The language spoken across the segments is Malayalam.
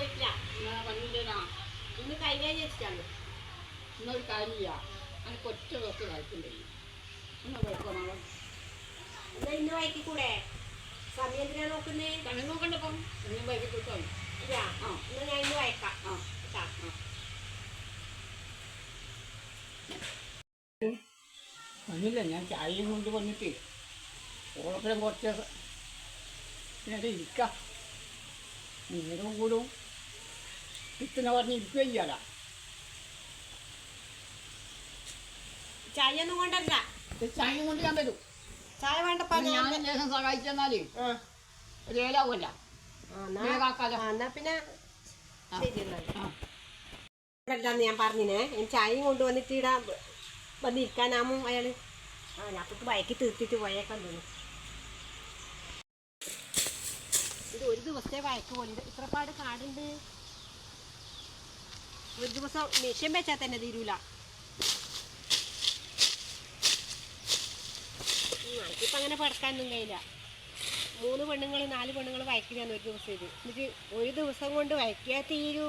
പോയിട്ടില്ല. എന്നാ പണിയില്ലടാ ഇന്ന് കൈകാര്യം വെച്ചിട്ടാണ് ഇന്നൊരു കാര്യമില്ല. എനിക്ക് ഒറ്റ ദിവസം കഴിക്കണ്ടേ എന്നാ കഴിക്കണം എന്നാ ഇന്ന് വായിക്കൂടെ സമയം എന്തിനാ നോക്കുന്നേ? സമയം നോക്കണ്ടപ്പം സമയം വൈകിട്ട് കിട്ടും ഇല്ല. ആ. എന്നാ ഞാൻ ഇന്ന് വായിക്കാം ആ കേട്ടാ. പണിയില്ല ഞാൻ ചായയും കൊണ്ട് വന്നിട്ട്. ഓളത്തിലും കുറച്ച് നേരം ഇരിക്കാം. നേരം കൂടും. ഇത്തിനെ പറഞ്ഞ് ഇരിക്കുകയും ചെയ്യാല ചായ ഒന്നും കൊണ്ടല്ല ചായയും കൊണ്ട് ഞാൻ വരും. ചായ വേണ്ടപ്പാ ഞാൻ ലേശം സഹായിച്ചെന്നാലേ. ഒരു ഏലാവുമല്ല ആ, എന്നാ- പിന്നെ അല്ലാന്ന് ഞാൻ പറഞ്ഞിനെ? ഞാൻ ചായയും കൊണ്ടുവന്നിട്ട് ഇടാ വന്നിരിക്കാനാമോ അയാൾ. ആ ഞാൻ അപ്പത്ത് വയക്കി തീർത്തിട്ട് പോയേക്കാൻ തോന്നുന്നു. ഇത് ഒരു ദിവസത്തെ വയക്ക് പോലെ ഇത് ഇത്രപാട് കാടുണ്ട്. ഒരു ദിവസം മെഷീൻ വെച്ചാൽ തന്നെ തീരൂല. എനിക്കിപ്പോൾ അങ്ങനെ പടക്കാനൊന്നും കഴിയില്ല. മൂന്ന് പെണ്ണുങ്ങൾ നാല് പെണ്ണുങ്ങൾ വയക്കിലാണ് ഒരു ദിവസം ഇത് എന്നിട്ട് ഒരു ദിവസം കൊണ്ട് വയക്കിയാൽ തീരൂ.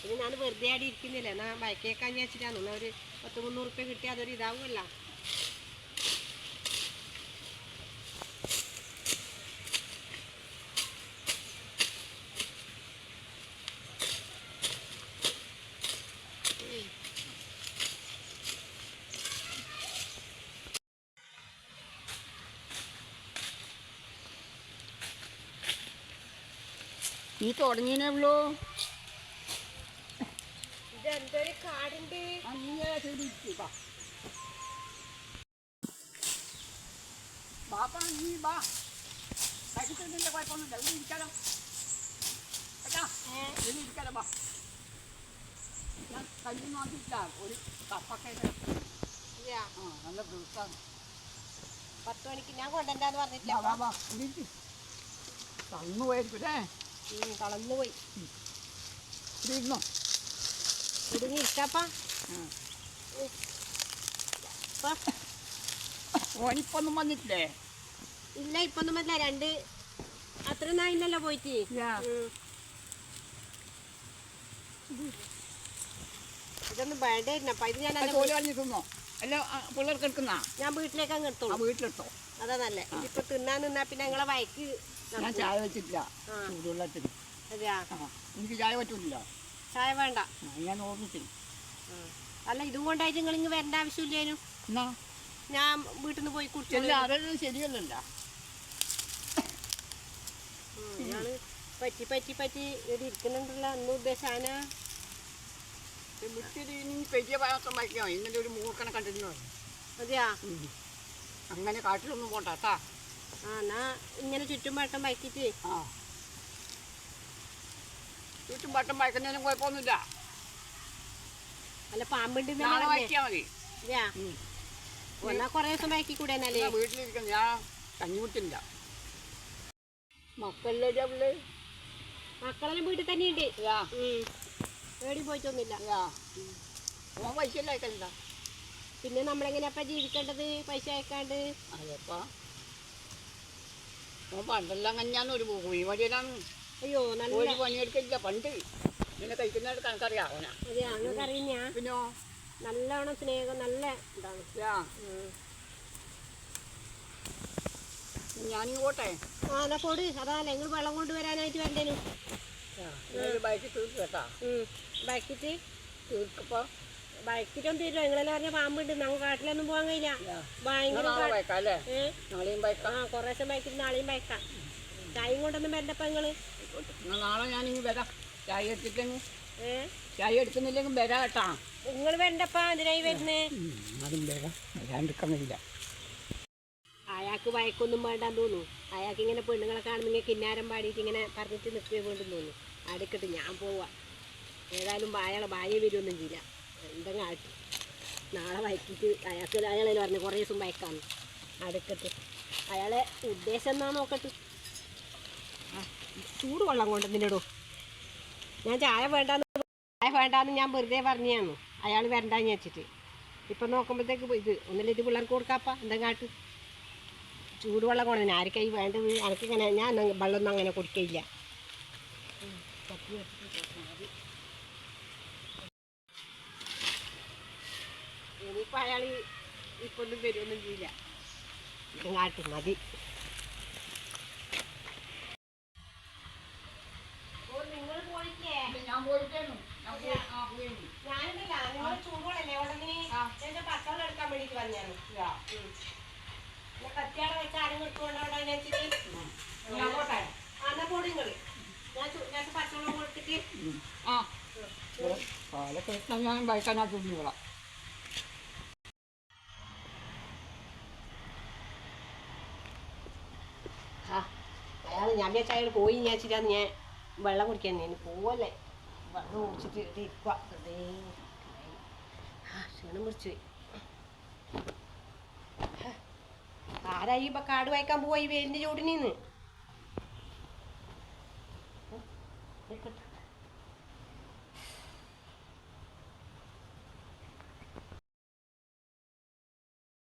പിന്നെ ഞാൻ വെറുതെ ആടി ഇരിക്കുന്നില്ല. എന്നാ ബൈക്കേക്കാൻ വിചാരിച്ചിട്ടാണ് അവർ ഒരു പത്ത് മുന്നൂറ് റുപ്യ കിട്ടിയാൽ അതൊരു ഇതാവുമല്ല നീ തുടങ്ങിയേ ഉള്ളൂ. കാടുണ്ട് ബാപ്പ നീ ബാ കഴിച്ചിട്ടില്ല കുഴപ്പമൊന്നുമില്ല ഇവിടെ ഇരിക്കാലോ. കേട്ടാ? ഇവിടെ ഇരിക്കാലോ ബാ ഞാൻ കഞ്ഞി ഒരു ആ നല്ല പത്ത് മണിക്ക് ഞാൻ കൊണ്ടുവരാന്ന് പറഞ്ഞിട്ടില്ല. തന്നു പോയിരിക്കും അല്ലേ? ഉം, കളന്നു പോയി ഇവിടെ ഇരുന്നോ ഇടുങ്ങി ഇരിക്കാപ്പാ. ഓനിപ്പൊന്നും വന്നിട്ടില്ലേ? ഇല്ല ഇപ്പൊ വന്നില്ല. രണ്ട് അത്ര നായിന്നല്ലോ പോയിട്ട്. ഇതൊന്നും വേണ്ടായിരുന്നപ്പാ ഇത് ഞാൻ തിന്നോ അല്ല പിള്ളേർക്ക് എടുക്കുന്ന? ഞാൻ വീട്ടിലേക്ക് അങ്ങ് എടുത്തോളൂ. വീട്ടിലെടുത്തോ? അതാ നല്ല. ഇതിപ്പോ തിന്നാൻ നിന്നാ പിന്നെ ഞങ്ങളെ വയക്ക് ഞാൻ ചായ വെച്ചിട്ടില്ല. ചൂടുവെള്ളത്തിന് അതെയാ? എനിക്ക് ചായ പറ്റൂല ചായ വേണ്ട. ഞാൻ ഓർമ്മിച്ചില്ല അല്ല ഇതും കൊണ്ടായിട്ട് നിങ്ങൾ ഇങ്ങ് വരേണ്ട ആവശ്യമില്ലേനു? ഞാൻ വീട്ടിൽ നിന്ന് പോയി കുടിച്ചോളൂ. എല്ലാ അതെല്ലാം ശരിയല്ലല്ല. ഇയാൾ പറ്റി പറ്റി പറ്റി ഇവിടെ ഇരിക്കുന്നുണ്ടല്ലോ. അന്ന് ഉദ്ദേശാന? പെരിയ പായസം വയ്ക്കാം ഇന്നലെ ഒരു മൂർക്കനെ കണ്ടിരുന്നു. അതെയാ? അങ്ങനെ കാട്ടിലൊന്നും പോണ്ട കേട്ടാ? ആ എന്നാ ഇങ്ങനെ ചുറ്റും വട്ടം വയ്ക്കിട്ട് ആ. ചുറ്റും വട്ടം വയ്ക്കുന്നതിനും കുഴപ്പമൊന്നുമില്ല. അല്ല പാമ്പുണ്ട് നാളെ വയ്ക്കിയാൽ മതി. എന്നാ കൊറേ ദിവസം വയ്ക്കി എന്നാലേ ഞാൻ വീട്ടിലിരിക്കുന്ന. ഞാൻ കഞ്ഞി കുട്ടില്ല മക്കളിലെ അവൾ? മക്കളെല്ലാം വീട്ടിൽ തന്നെ ഉണ്ട് പേടി പോയിട്ടൊന്നുമില്ല. ഓൻ പൈസ അയക്കണ്ട പിന്നെ നമ്മളെങ്ങനെയപ്പ ജീവിക്കേണ്ടത്? പൈസ അയക്കാണ്ട്? അതപ്പാ? ഓൻ പണ്ടെല്ലാം കഞ്ഞാന്ന് ഒരു കുഴി വഴിയിലാണ് അയ്യോ നല്ല ഒരു പണിയെടുക്കില്ല. പണ്ട് പിന്നെ കഴിക്കുന്നതായിട്ട് കണക്കറിയാം അവനാ. അതെ അറിയുന്ന പിന്നോ? നല്ലോണം സ്നേഹം നല്ല ഇതാണ്. ഞാൻ ഉം. ഞാനിങ്ങോട്ടെ ആ എന്നാ പൊട്. അതാ നിങ്ങൾ വെള്ളം കൊണ്ടുവരാനായിട്ട് വരണ്ടേനു ഒരു ബൈക്ക് തീർത്ത് കേട്ടാ. ബൈക്കിട്ട്? തീർക്കപ്പോ. ബൈക്കിട്ടൊന്നും തീരുമോ നിങ്ങളെല്ലാം പറഞ്ഞ പാമ്പുണ്ട്. നമുക്ക് കാട്ടിലൊന്നും പോകാൻ കഴിയില്ല. ഭയങ്കര ആ ബൈക്കാം കുറേശ്ശെ ബൈക്കിട്ട് നാളെയും ബൈക്കാം. ചായയും കൊണ്ടൊന്നും വരണ്ടപ്പോ നിങ്ങൾ? നാളെ ഞാൻ വരാം. ചായ എടുത്തിട്ടെങ്കിൽ ചായ എടുക്കുന്നില്ലെങ്കിൽ വരാം കേട്ടാ. നിങ്ങൾ വരണ്ടപ്പാ? എന്തിനായി വരുന്നേ? അതും വരാം. വരാണ്ടിരിക്കുന്നില്ല അയാൾക്ക് വയക്കൊന്നും വേണ്ടാന്ന് തോന്നുന്നു. അയാൾക്ക് ഇങ്ങനെ പെണ്ണുങ്ങളെ കാണുന്നെങ്കിൽ കിന്നാരം പാടിയിട്ട് ഇങ്ങനെ പറഞ്ഞിട്ട് നിൽക്കുകയും വേണ്ടെന്ന് തോന്നുന്നു. അടുക്കട്ട് ഞാൻ പോവാ. ഏതായാലും അയാളെ ഭാര്യ വരുമൊന്നും ചെയ്യില്ല. എന്തെങ്കിലും ആട്ടി നാളെ വയക്കിട്ട് അയാൾക്ക് അയാളെ പറഞ്ഞു കുറേ ദിവസം വയക്കാന്ന് അടുക്കട്ട് അയാളെ ഉദ്ദേശം എന്നാ നോക്കട്ട്? ചൂട് വെള്ളം കൊണ്ടുവന്നില്ലടോ ഞാൻ ചായ വേണ്ടാന്ന് ചായ വേണ്ടാന്ന് ഞാൻ വെറുതെ പറഞ്ഞു അയാൾ വരണ്ടാന്ന് വെച്ചിട്ട് ഇപ്പം നോക്കുമ്പോഴത്തേക്ക് ഇത് ഒന്നില്ല ഇത് പിള്ളേർക്ക് കൊടുക്കാപ്പ കാട്ട് ചൂടുവെള്ളം കൊണ്ടു ആർക്കായി വേണ്ടത്? എനിക്കിങ്ങനെ ഞാൻ വെള്ളമൊന്നും അങ്ങനെ കുടിക്കയില്ല. ഇനിയിപ്പോൾ അയാൾ ഇപ്പൊ ഒന്നും വരുമൊന്നും ചെയ്യില്ല. ഇങ്ങാട്ട് മതി. നിങ്ങൾ ഞാൻ ഞാൻ ഞാനുണ്ടല്ല നിങ്ങൾ ചൂടുവെള്ളല്ലേ? ഉടനെ എന്റെ പച്ചവെള്ളം എടുക്കാൻ വേണ്ടിട്ട് വന്നാണ് കത്തിയാടെ വെച്ച് ആരും കിട്ടുകൊണ്ടവിടെ വെച്ചിട്ട് ഞാൻ പോട്ടെ. അന്ന പോടി നിങ്ങൾ. ഞാൻ ഞാൻ പച്ചവെള്ളം കൊടുത്തിട്ട്. ആ. എത്താൻ ഞാൻ വൈകാനാ തുണികളാം ഞാൻ വിചാരിച്ച അയാൾ പോയി ഞാൻ വെച്ചിട്ടാന്ന് ഞാൻ വെള്ളം കുടിക്കാൻ ഞാൻ പോവല്ലേ? വെള്ളം കുടിച്ചിട്ട് ഇവിടെ ഇരിക്കുക ക്ഷീണം പിടിച്ചു പോയി. ആരായി ഇപ്പൊ കാട് വായിക്കാൻ പോവാ ഈ വെയിലിന്റെ ചൂടിനീന്ന് കിട്ടും